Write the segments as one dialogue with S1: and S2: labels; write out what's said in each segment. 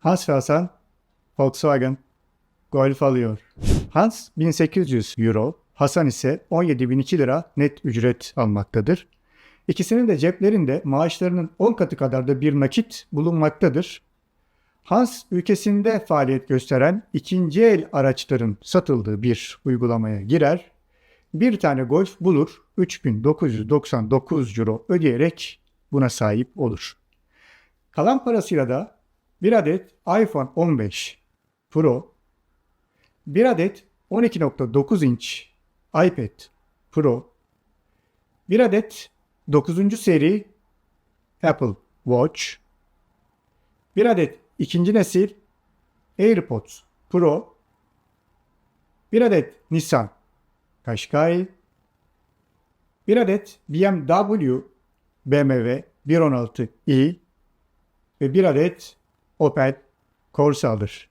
S1: Hasan Volkswagen Golf alıyor. Hans 1800 euro, Hasan ise 17.002 lira net ücret almaktadır. İkisinin de ceplerinde maaşlarının 10 katı kadar da bir nakit bulunmaktadır. Hans ülkesinde faaliyet gösteren ikinci el araçların satıldığı bir uygulamaya girer. Bir tane Golf bulur, 3999 euro ödeyerek buna sahip olur. Kalan parasıyla da bir adet iPhone 15 Pro, bir adet 12.9 inç iPad Pro, bir adet 9. seri Apple Watch, bir adet ikinci nesil AirPods Pro, bir adet Nissan Qashqai, bir adet BMW BMW 116i ve bir adet Opel Corsa alır.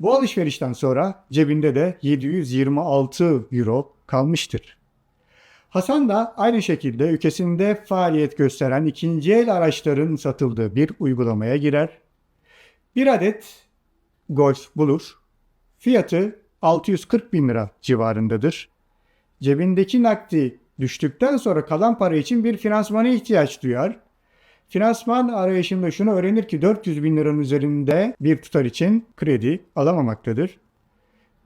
S1: Bu alışverişten sonra cebinde de 726 euro kalmıştır. Hasan da aynı şekilde ülkesinde faaliyet gösteren ikinci el araçların satıldığı bir uygulamaya girer. Bir adet Golf bulur. Fiyatı 640 bin lira civarındadır. Cebindeki nakdi düştükten sonra kalan para için bir finansmana ihtiyaç duyar. Finansman arayışında şunu öğrenir ki 400 bin liranın üzerinde bir tutar için kredi alamamaktadır.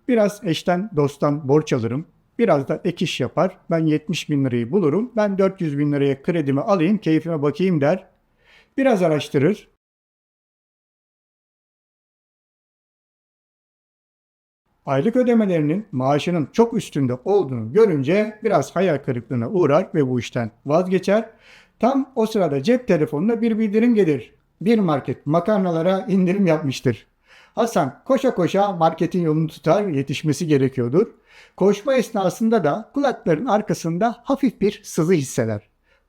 S1: Biraz eşten dosttan borç alırım. Biraz da ek iş yapar. Ben 70 bin lirayı bulurum. Ben 400 bin liraya kredimi alayım, keyfime bakayım der. Biraz araştırır. Aylık ödemelerinin maaşının çok üstünde olduğunu görünce biraz hayal kırıklığına uğrar ve bu işten vazgeçer. Tam o sırada cep telefonuna bir bildirim gelir. Bir market makarnalara indirim yapmıştır. Hasan koşa koşa marketin yolunu tutar yetişmesi gerekiyordur. Koşma esnasında da kulakların arkasında hafif bir sızı hisseder.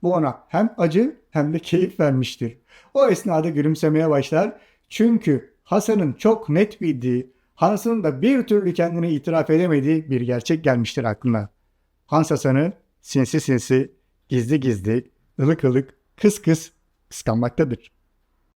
S1: Bu ona hem acı hem de keyif vermiştir. O esnada gülümsemeye başlar. Çünkü Hasan'ın çok net bildiği, Hans'ın da bir türlü kendine itiraf edemediği bir gerçek gelmiştir aklına. Hans Hasan'ı sinsi sinsi, gizli gizli, ılık ılık, kıs kıs kıskanmaktadır.